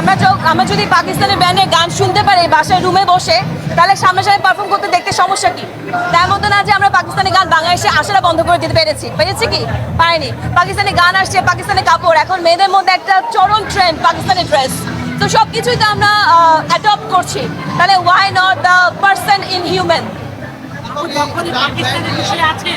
আমরা আমরা যদি পাকিস্তানের ব্যান্ডে গান শুনতে পারি বাসায় রুমে বসে, তাহলে সামনে সামনে পারফর্ম করতে দেখতে সমস্যা কি? তার মতো না যে আমরা পাকিস্তানি গান বাংলাদেশে আসাটা বন্ধ করে দিতে পেরেছি। পেরেছি কি? পারিনি। পাকিস্তানি গান আসছে, পাকিস্তানি কাপড়। এখন মেয়েদের মধ্যে একটা চরম ট্রেন্ড পাকিস্তানি ড্রেস তো সব কিছুই তো আমরা অ্যাডপ্ট করছি। তাহলে why not the person in human আছে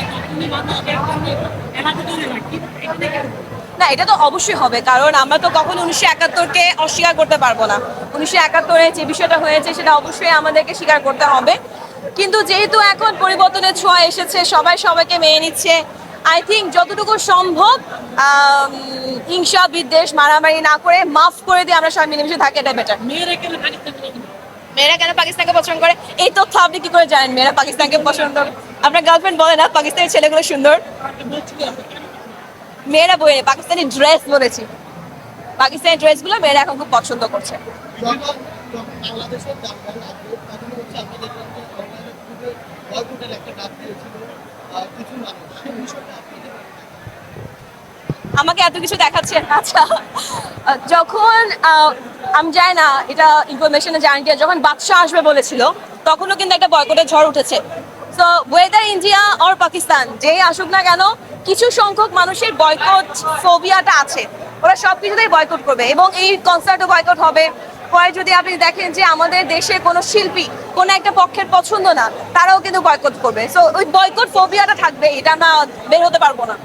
না এটা তো অবশ্যই হবে কারণ আমরা তো কখনো উনিশশো একাত্তরকে অস্বীকার করতে পারব না। উনিশশো একাত্তরে যে বিষয়টা হয়েছে সেটা অবশ্যই আমাদেরকে স্বীকার করতে হবে। কিন্তু যেহেতু এখন পরিবর্তনের ছোঁয়া এসেছে সবাই সবাইকে মেনে নিচ্ছে আই থিঙ্ক যতটুকু সম্ভব হিংসা বিদ্বেষ মারামারি না করে মাফ করে দিয়ে আমরা সবাই মিলেমিশে থাকি এটা বেটার মেয়েরা কেন পাকিস্তানকে পছন্দ করে? এই তথ্য আপনি কি করে জানেন? মেয়েরা পাকিস্তানকে পছন্দ করে? আপনার গার্লফ্রেন্ড বলে না পাকিস্তানের ছেলেগুলো সুন্দর। মেয়েরা বলে পাকিস্তানি ড্রেস বলেছি। পাকিস্তানি ড্রেসগুলো মেয়েরা এখন খুব পছন্দ করছে। আমাকে এত কিছু দেখাচ্ছে আচ্ছা। যখন আমি যাই না, এটা ইনফরমেশনে জানি যখন বাদশাহ আসবে বলেছিল, তখনও কিন্তু একটা বয়কটের ঝড় উঠেছে। তো ওয়েদার ইন্ডিয়া অর পাকিস্তান যেই আসুক না কেন, কিছু সংখ্যক মানুষের বয়কট ফোবিয়াটা আছে। ওরা সব কিছুতেই বয়কট করবে এবং এই কনসার্টও বয়কট হবে। পরে যদি আপনি দেখেন যে আমাদের দেশে কোনো শিল্পী, কোনো একটা পক্ষের পছন্দ না, তারাও কিন্তু বয়কট করবে। সো ওই বয়কট ফোবিয়াটা থাকবে, এটা আমরা বের হতে পারব না।